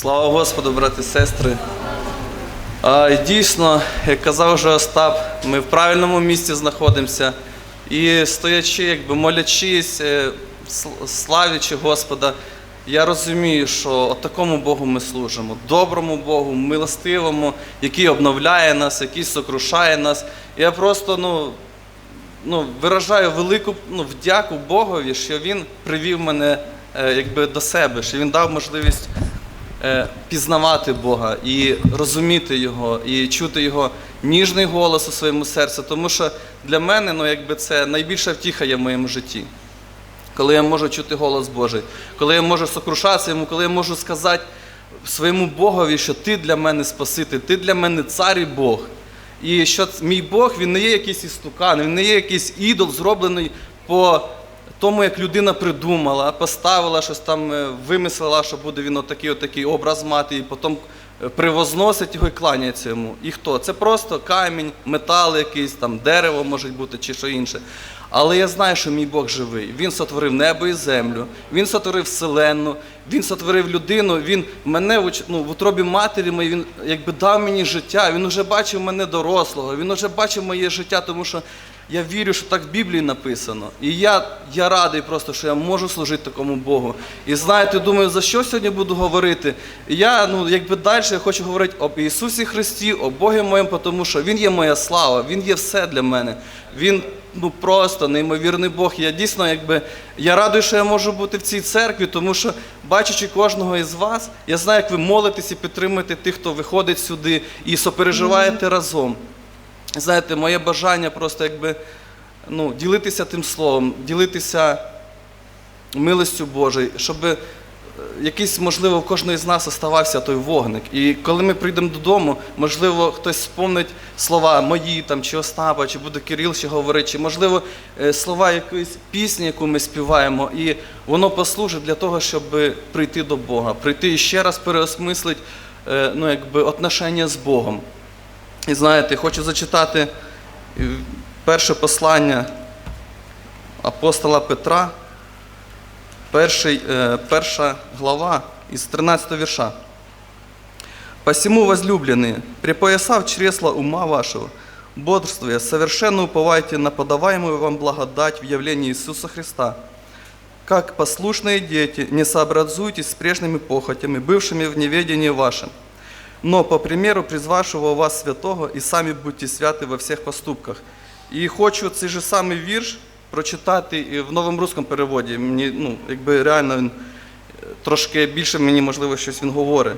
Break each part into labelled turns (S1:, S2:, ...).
S1: Слава Господу, брати і сестри. А, дійсно, як казав вже Остап, ми в правильному місці знаходимося. І стоячи, якби молячись, е, славячи Господа, я розумію, що такому Богу ми служимо. Доброму Богу, милостивому, який обновляє нас, який сокрушає нас. Я просто ну, ну, виражаю велику ну, вдяку Богові, що Він привів мене е, якби, до себе, що Він дав можливість пізнавати Бога і розуміти Його, і чути Його ніжний голос у своєму серці. Тому що для мене ну, якби, це найбільша втіха є в моєму житті. Коли я можу чути голос Божий, коли я можу сокрушатися йому, коли я можу сказати своєму Богові, що ти для мене Спаситель, ти для мене цар і Бог. І що мій Бог він не є якийсь істукан, він не є якийсь ідол, зроблений по тому, як людина придумала, поставила щось там, е, вимислила, що буде він отакий, отакий образ мати, і потім е, привозносить його і кланяється йому. І хто? Це просто камінь, метал якийсь, там дерево може бути чи що інше. Але я знаю, що мій Бог живий. Він сотворив небо і землю, він сотворив вселенну, він сотворив людину, він мене ну, в утробі матері моєї, він якби дав мені життя, він уже бачив мене дорослого, він уже бачив моє життя, тому що я вірю, що так в Біблії написано. І я, я радий просто, що я можу служити такому Богу. І знаєте, думаю, за що сьогодні буду говорити? І Я, ну, якби далі я хочу говорити об Ісусі Христі, о Богі моєму, тому що Він є моя слава, Він є все для мене. Він ну просто неймовірний Бог. Я дійсно, якби я радий, що я можу бути в цій церкві, тому що, бачачи кожного із вас, я знаю, як ви молитесь і підтримуєте тих, хто виходить сюди і сопереживаєте разом. Знаєте, моє бажання просто якби ну, ділитися тим словом, ділитися милостю Божою, щоб е, якийсь, можливо, в кожної з нас оставався той вогник. І коли ми прийдемо додому, можливо, хтось спомнить слова мої там, чи Остапа, чи буде Кирил ще говорити, чи, можливо, е, слова якоїсь пісні, яку ми співаємо, і воно послужить для того, щоб прийти до Бога, прийти і ще раз переосмислити е, ну, якби, отношення з Богом. І знаєте, хочу зачитати е, перше послання апостола Петра, перший, е, перша глава із 13 вірша. «Посему, возлюбленные, припоясав чресла ума вашего, бодрствуя, совершенно уповайте на подаваемую вам благодать в явлении Иисуса Христа. Как послушные дети, не сообразуйтесь с прежними похотями, бывшими в неведении вашем, но по примеру призвавшего вас святого, і самі будьте святі во всіх поступках. І хочу цей же самий вірш прочитати в новому русскому переводі. Мені, ну, якби реально він е, трошки більше мені, можливо, щось він говорить.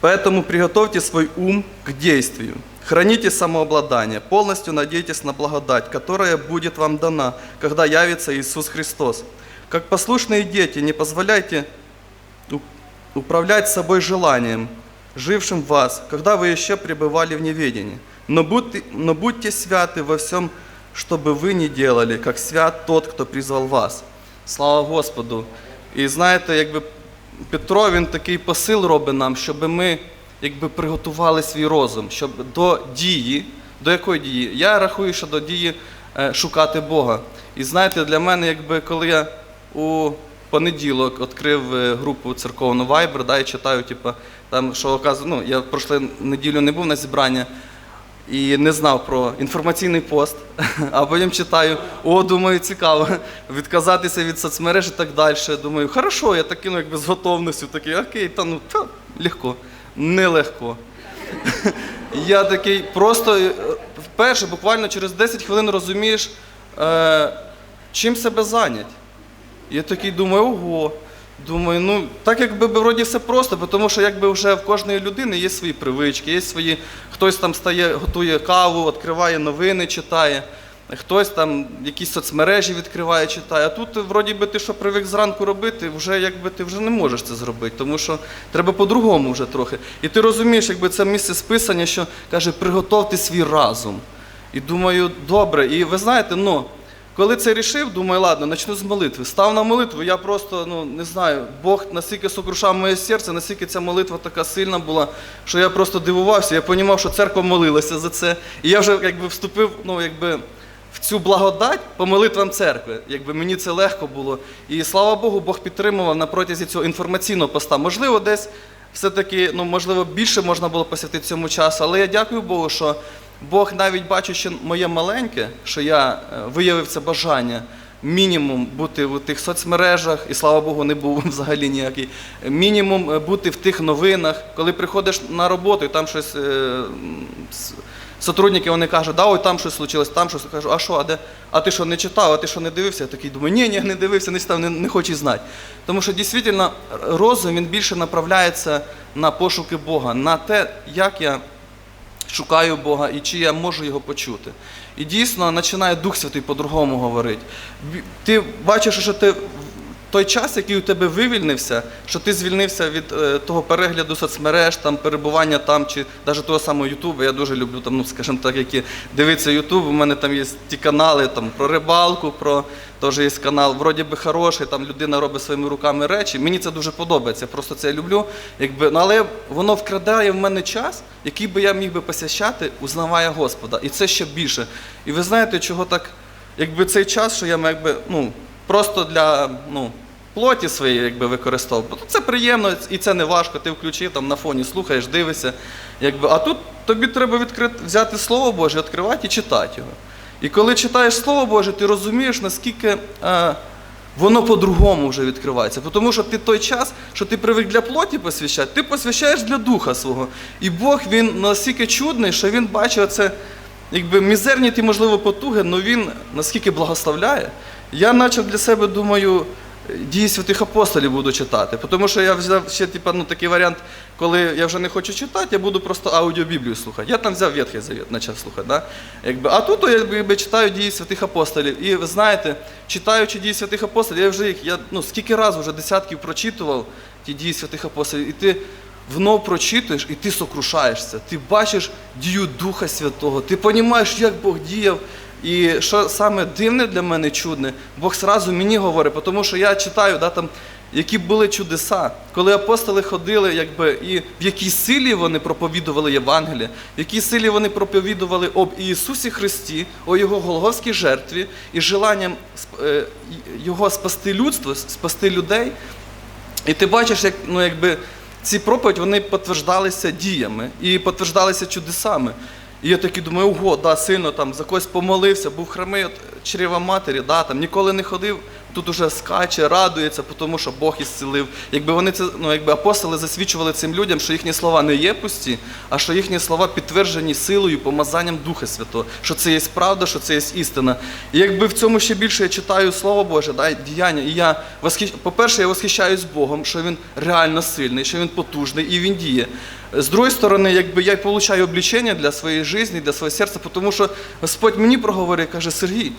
S1: Поэтому приготовьте свой ум к действию. Храните самообладание, полностью надейтесь на благодать, которая будет вам дана, когда явится Иисус Христос. Как послушные дети, не позволяйте управлять собой желанием, жившим в вас, когда вы еще пребывали в неведении. Но будьте, но будьте святы во всем, чтобы вы не делали, как свят тот, кто призвал вас. Слава Господу! І знаєте, якби Петро він такий посил робить нам, щоб ми якби приготували свій розум, щоб до дії, до якої дії? Я рахую, що до дії е, шукати Бога. І знаєте, для мене, якби коли я у понеділок відкрив е, групу церковну Viber, да, і читаю, типу, там, що ну, я прошлу неділю не був на зібрання і не знав про інформаційний пост, а потім читаю, о, думаю, цікаво, відказатися від соцмереж і так далі. Думаю, хорошо, я такий, ну, якби з готовністю такий, окей, та ну та, легко, нелегко. Я такий просто е, вперше, буквально через 10 хвилин розумієш, е, чим себе зайнять. Я такий думаю, ого. Думаю, ну так якби вроді все просто, тому що якби вже в кожної людини є свої привички, є свої, хтось там стає, готує каву, відкриває новини, читає, хтось там якісь соцмережі відкриває, читає. А тут вроді би ти що привик зранку робити, вже якби ти вже не можеш це зробити, тому що треба по-другому вже трохи. І ти розумієш, якби це місце списання, що каже, приготовте свій разум. І думаю, добре. І ви знаєте, ну. Коли це рішив, думаю, ладно, почну з молитви. Став на молитву, я просто ну не знаю, Бог настільки сокрушав моє серце, настільки ця молитва така сильна була, що я просто дивувався. Я розумів, що церква молилася за це. І я вже якби вступив, ну якби в цю благодать по молитвам церкви. Якби мені це легко було. І слава Богу, Бог підтримував на протязі цього інформаційного поста. Можливо, десь все-таки, ну можливо, більше можна було посвятити цьому часу, але я дякую Богу, що Бог, навіть бачучи моє маленьке, що я е, виявив це бажання. Мінімум бути в тих соцмережах, і слава Богу, не був взагалі ніякий. Мінімум е, бути в тих новинах, коли приходиш на роботу і там щось. е, Сотрудники вони кажуть, да, ой, там щось случилось, там щось. Кажу, а що, а де? А ти що не читав, а ти що не дивився? Я такий думаю, ні, ні, не дивився, не читав, не, не хочу знати. Тому що дійсно розум він більше направляється на пошуки Бога, на те, як я шукаю Бога і чи я можу його почути. І дійсно починає Дух Святий по-другому говорити. Ти бачиш, що ти той час, який у тебе вивільнився, що ти звільнився від е, того перегляду соцмереж, там, перебування там, чи навіть того самого Ютубу. Я дуже люблю, там, ну, скажімо так, які дивиться Ютуб. У мене там є ті канали там, про рибалку, про теж є канал, вроді би хороший, там людина робить своїми руками речі. Мені це дуже подобається, просто це я люблю. Якби, ну, але воно вкрадає в мене час, який би я міг би посвящати, узнавая Господа. І це ще більше. І ви знаєте, чого так, якби цей час, що я якби, ну, просто для ну, плоті своєї якби, використовував. Це приємно і це не важко. Ти включив там на фоні, слухаєш, дивишся. Якби. А тут тобі треба відкрити, взяти Слово Боже, відкривати і читати його. І коли читаєш Слово Боже, ти розумієш, наскільки е, воно по-другому вже відкривається. Тому що ти той час, що ти привик для плоті посвящати, ти посвящаєш для духа свого. І Бог він настільки чудний, що він бачить це, якби мізерні ті, можливо, потуги, але він наскільки благословляє. Я почав для себе думаю. Дії святих апостолів буду читати. Тому що я взяв ще типу, ну, такий варіант, коли я вже не хочу читати, я буду просто аудіобіблію слухати. Я там взяв Ветхий Завет, почав слухати. Да? Якби, а тут я якби, читаю дії святих апостолів. І ви знаєте, читаючи дії святих апостолів, я вже їх, я ну, скільки разів вже десятків прочитував ті дії святих апостолів, і ти внов прочитуєш, і ти сокрушаєшся. Ти бачиш дію Духа Святого, ти розумієш, як Бог діяв. І що саме дивне для мене чудне, Бог сразу мені говорить, тому що я читаю, да, там, які були чудеса, коли апостоли ходили, якби, і в якій силі вони проповідували Євангеліє, в якій силі вони проповідували об Ісусі Христі, о Його Голговській жертві і желанням е, Його спасти людство, спасти людей. І ти бачиш, як, ну, якби, ці проповідь вони підтверждалися діями і підтверждалися чудесами. І я такий думаю, ого, да, сильно там за когось помолився, був хромий чрева матері, да, там ніколи не ходив, тут уже скаче, радується, тому що Бог ісцелив. Якби вони це, ну якби апостоли засвідчували цим людям, що їхні слова не є пусті, а що їхні слова підтверджені силою, помазанням Духа Святого, що це є правда, що це є істина. І якби в цьому ще більше я читаю Слово Боже, да, діяння, і я восхищ... по-перше, я восхищаюсь Богом, що він реально сильний, що він потужний і він діє. З другої сторони, якби я получаю облічення для своєї житті, для свого серця, тому що Господь мені проговорив, каже, Сергій,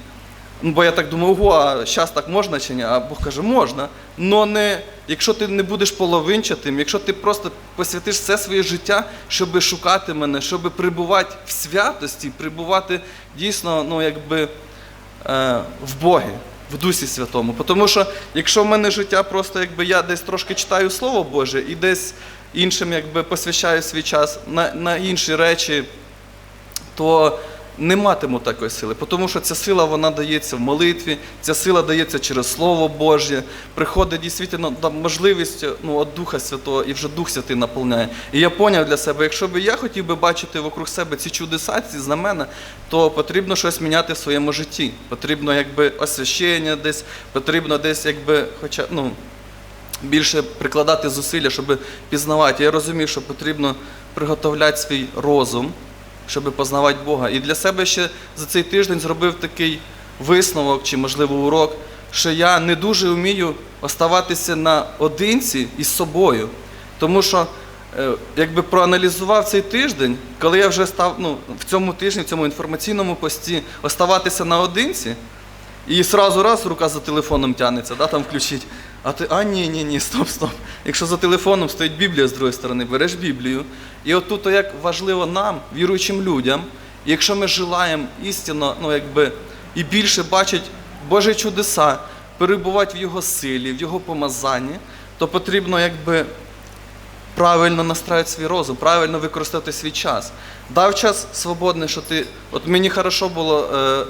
S1: Ну, бо я так думаю, ого, а зараз так можна чи ні? А Бог каже, можна. Но не, якщо ти не будеш половинчатим, якщо ти просто посвятиш все своє життя, щоб шукати мене, щоб прибувати в святості, прибувати дійсно, ну якби е, в Богі, в Дусі Святому. Тому що якщо в мене життя просто якби я десь трошки читаю Слово Боже і десь іншим якби посвящаю свій час на, на інші речі, то не матиму такої сили, тому що ця сила вона дається в молитві, ця сила дається через Слово Боже, приходить дійсно там, можливість ну, від Духа Святого, і вже Дух Святий наповняє. І я поняв для себе, якщо б я хотів би бачити вокруг себе ці чудеса, ці знамена, то потрібно щось міняти в своєму житті. Потрібно якби освящення десь, потрібно десь якби, хоча, ну, більше прикладати зусилля, щоб пізнавати. Я розумію, що потрібно приготовляти свій розум, щоб познавати Бога. І для себе ще за цей тиждень зробив такий висновок чи, можливо, урок, що я не дуже вмію оставатися наодинці із собою. Тому що, е, якби проаналізував цей тиждень, коли я вже став ну, в цьому тижні, в цьому інформаційному пості, оставатися наодинці, і сразу раз рука за телефоном тягнеться, да, там включить. А ти, а ні, ні, ні, стоп, стоп. Якщо за телефоном стоїть Біблія з другої сторони, береш Біблію. І отут, то як важливо нам, віруючим людям, якщо ми желаємо істинно, ну якби і більше бачить Божі чудеса, перебувати в Його силі, в Його помазанні, то потрібно якби правильно настраювати свій розум, правильно використати свій час. Дав час свободний, що ти. От мені хорошо було. Е,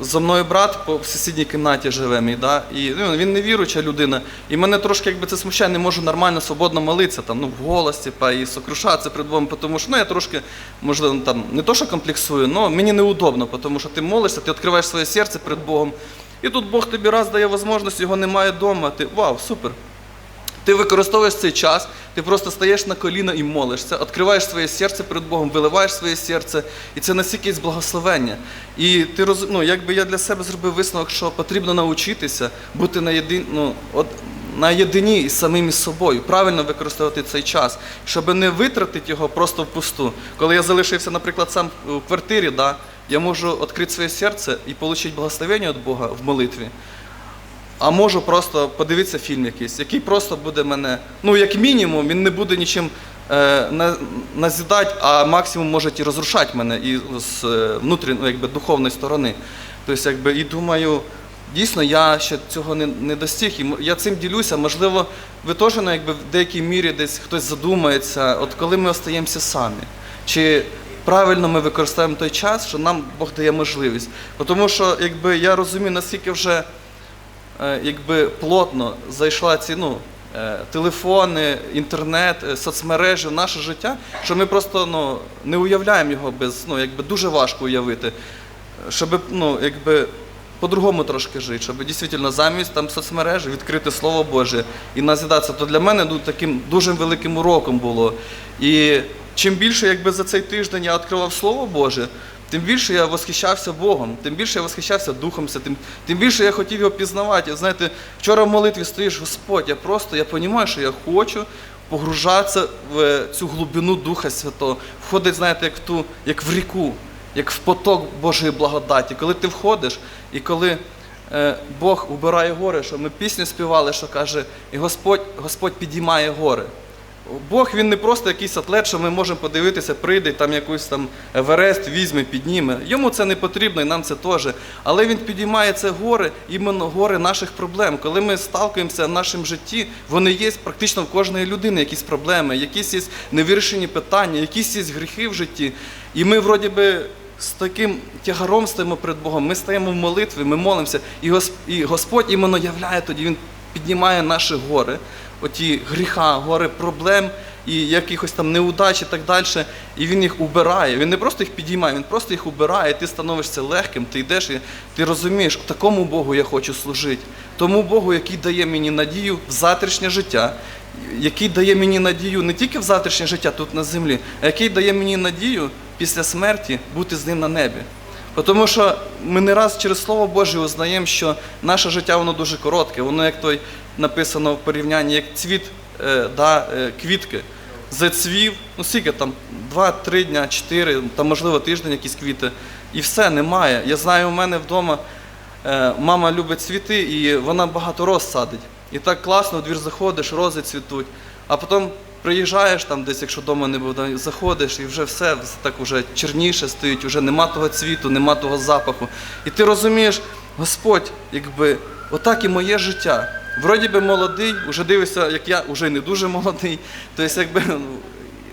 S1: зо мною брат по сусідній кімнаті живе мій, да? і ну, він не віруюча людина. І мене трошки якби це смущає, не можу нормально, свободно молитися, там, ну, в голосі типа, і сокрушатися перед Богом, тому що ну, я трошки, можливо, там, не то, що комплексую, але мені неудобно, тому що ти молишся, ти відкриваєш своє серце перед Богом. І тут Бог тобі раз дає можливість, його немає вдома. Ти вау, супер. Ти використовуєш цей час, ти просто стаєш на коліна і молишся, відкриваєш своє серце перед Богом, виливаєш своє серце, і це настільки благословення. І ти роз... ну, якби я для себе зробив висновок, що потрібно навчитися бути на єдин... ну, от, наєдині із самим із собою, правильно використовувати цей час, щоб не витратити його просто впусту. Коли я залишився, наприклад, сам у квартирі, да, я можу відкрити своє серце і отримати благословення від Бога в молитві. А можу просто подивитися фільм якийсь, який просто буде мене, ну як мінімум, він не буде нічим е, назідати, а максимум може і розрушати мене і з е, внутрішньої, ну, якби духовної сторони. Тобто, якби, і думаю, дійсно, я ще цього не, не достиг. І я цим ділюся. Можливо, ви теж ну, якби, в деякій мірі десь хтось задумається, от коли ми остаємося самі. Чи правильно ми використовуємо той час, що нам Бог дає можливість. Тому що якби, я розумію, наскільки вже якби плотно зайшла ці ну, е, телефони, інтернет, е, соцмережі наше життя, що ми просто ну, не уявляємо його без, ну, якби дуже важко уявити, щоб ну, якби, по-другому трошки жити, щоб дійсно замість там соцмережі відкрити Слово Боже і назидатися, то для мене ну, таким дуже великим уроком було. І чим більше якби, за цей тиждень я відкривав Слово Боже, тим більше я восхищався Богом, тим більше я восхищався Духом Святим, тим більше я хотів його пізнавати. Знаєте, вчора в молитві стоїш, Господь, я просто я розумію, що я хочу погружатися в цю глибину Духа Святого, входить, знаєте, як в ту, як в ріку, як в поток Божої благодаті. Коли ти входиш, і коли е, Бог убирає гори, що ми пісню співали, що каже, і Господь, Господь підіймає гори. Бог він не просто якийсь атлет, що ми можемо подивитися, прийде там якийсь там Еверест, візьме, підніме. Йому це не потрібно, і нам це теж. Але він підіймає це гори, іменно гори наших проблем. Коли ми сталкуємося в нашому житті, вони є практично в кожної людини якісь проблеми, якісь є невирішені питання, якісь є гріхи в житті. І ми, вроді би, з таким тягаром стоїмо перед Богом. Ми стаємо в молитві, ми молимося, і Господь іменно являє тоді, Він піднімає наші гори, оті гріха, гори проблем і якихось там неудач і так далі. І він їх убирає. Він не просто їх підіймає, він просто їх убирає, ти становишся легким, ти йдеш і ти розумієш, такому Богу я хочу служити. Тому Богу, який дає мені надію в завтрашнє життя, який дає мені надію не тільки в завтрашнє життя тут на землі, а який дає мені надію після смерті бути з ним на небі. Тому що ми не раз через Слово Боже узнаємо, що наше життя воно дуже коротке, воно як той написано в порівнянні, як цвіт е, да, е, квітки. Зацвів, ну скільки там, 2-3 дня, 4, там можливо тиждень якісь квіти. І все, немає. Я знаю, у мене вдома е, мама любить цвіти і вона багато роз садить. І так класно, в двір заходиш, рози цвітуть. А потім приїжджаєш там десь, якщо вдома не буде, заходиш і вже все так уже черніше стоїть, вже нема того цвіту, нема того запаху. І ти розумієш, Господь, якби отак і моє життя. Вроді би молодий, вже дивишся, як я вже не дуже молодий. Тобто, якби ну,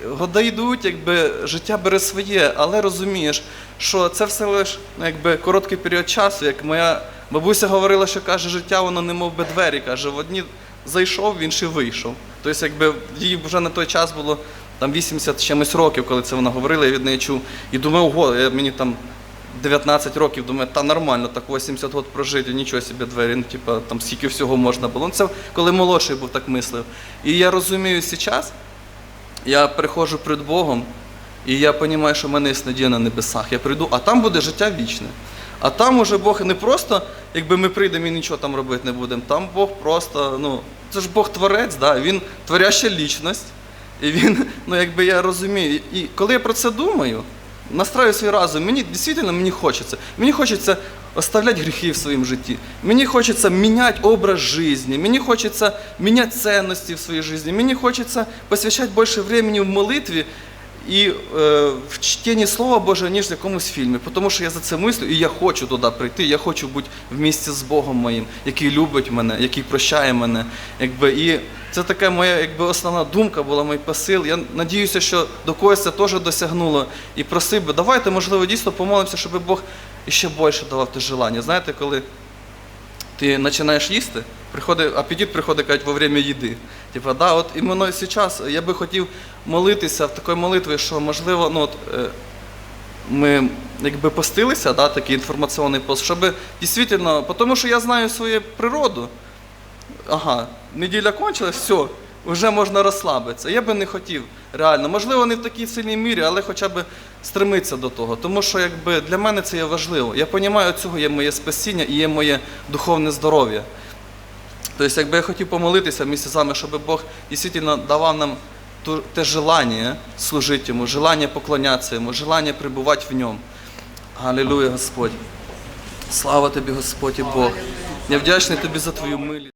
S1: года йдуть, якби життя бере своє, але розумієш, що це все лише ну, якби короткий період часу, як моя бабуся говорила, що каже, життя воно не мов би двері. Каже, в одні зайшов, в інші вийшов. Тобто, якби їй вже на той час було там 80 чимось років, коли це вона говорила, я від неї чув. І думав, ого, мені там 19 років, думаю, та нормально, так 80 років прожити, нічого собі двері, ну, типа, там скільки всього можна було. Ну, це коли молодший був, так мислив. І я розумію зараз, я приходжу перед Богом, і я розумію, що в мене є на небесах. Я прийду, а там буде життя вічне. А там уже Бог не просто, якби ми прийдемо і нічого там робити не будемо. Там Бог просто, ну, це ж Бог творець, да? він творяща лічність. І він, ну якби я розумію. І коли я про це думаю, настраю свій разум, мені дійсно мені хочеться. Мені хочеться оставляти гріхи в своєму житті. Мені хочеться міняти образ життя, мені хочеться міняти цінності в своїй житті, мені хочеться посвящати більше времени в молитві і е, в чтенні Слова Божого, ніж в якомусь фільмі. Тому що я за це мислю, і я хочу туди прийти. Я хочу бути в місті з Богом моїм, який любить мене, який прощає мене. Якби, і це така моя якби, основна думка була, мій посил. Я надіюся, що до когось це теж досягнуло. І просив би, давайте, можливо, дійсно помолимося, щоб Бог і ще більше давав те желання. Знаєте, коли ти починаєш їсти, приходить, апетит приходить кажуть, во время їди. Типа, да, от іменно зараз я би хотів молитися в такої молитві, що можливо, ну от. е, ми якби постилися, да, такий інформаційний пост, щоб дійсно, тому що я знаю свою природу. Ага, неділя кончилась, все, вже можна розслабитися. Я би не хотів, реально. Можливо, не в такій сильній мірі, але хоча б стремитися до того. Тому що якби, для мене це є важливо. Я розумію, цього є моє спасіння і є моє духовне здоров'я. Тобто, якби я хотів помолитися місце щоб Бог дійсно давав нам ту- те желання служити йому, желання поклонятися йому, желання прибувати в ньому. Галілуя, Господь. Слава тобі, Господь і Бог. Я вдячний тобі за твою милість.